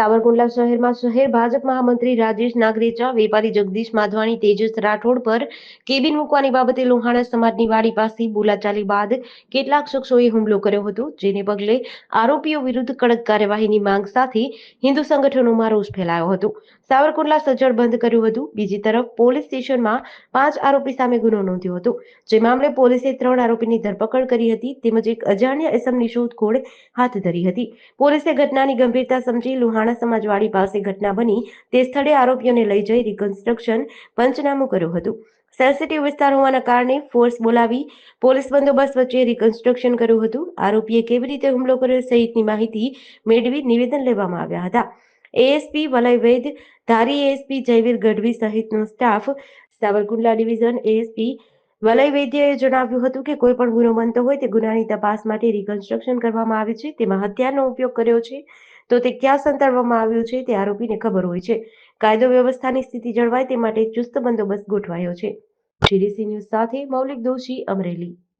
સાવરકુંડલા શહેરમાં શહેર ભાજપ મહામંત્રી રાજેશ નાગરેચા, વેપારી જગદીશ માધવાણી, તેજસ રાઠોડ પર કેબિન મૂકવાની બાબતે લોહાણા સમાજની વાડી પાસે બોલાચાલી બાદ કેટલાક શખ્સોએ હુમલો કર્યો હતો, જેને પગલે આરોપીઓ વિરુદ્ધ કડક કાર્યવાહીની માંગ સાથે હિન્દુ સંગઠનોમાં રોષ ફેલાયો હતો. સાવરકુંડલા સજ્જડ બંધ કર્યું હતું. બીજી તરફ પોલીસ સ્ટેશનમાં પાંચ આરોપી સામે ગુનો નોંધ્યો હતો. જે મામલે પોલીસે ત્રણ આરોપીની ધરપકડ કરી હતી, તેમજ એક અજાણ્યા એસમની શોધખોળ હાથ ધરી હતી. પોલીસે ઘટનાની ગંભીરતા સમજી લુહાણા સમાજવાડી પાસે ઘટના બની તે સ્થળે આરોપીઓને લઈ જઈ રિકન્સ્ટ્રક્શન પંચનામું કર્યું હતું. સેન્સિટિવ વિસ્તાર હોવાના કારણે ફોર્સ બોલાવી પોલીસ બંદોબસ્ત વચ્ચે રિકન્સ્ટ્રક્શન કર્યું હતું. આરોપીએ કેવી રીતે હુમલો કર્યો સહિતની માહિતી મેળવી નિવેદન લેવામાં આવ્યા હતા. એએસપી વલય વૈદ ધારી એએસપી જયવીર ગઢવી સહિતનો staff Savarkundla division ASP Valay વૈદ્યએ જણાવ્યું હતું કે કોઈ પણ ગુનો બનતો હોય તે ગુનાની તપાસ માટે રિકન્સ્ટ્રક્શન કરવામાં આવે છે. તેમાં હથિયારનો ઉપયોગ કર્યો છે. તો તે ક્યાં સંતાડવામાં આવ્યું છે તે આરોપીને ખબર હોય છે. કાયદો વ્યવસ્થાની સ્થિતિ જળવાય તે માટે ચુસ્ત બંદોબસ્ત ગોઠવાયો છે. જીડીસી ન્યૂઝ સાથે મૌલિક દોશી અમરેલી.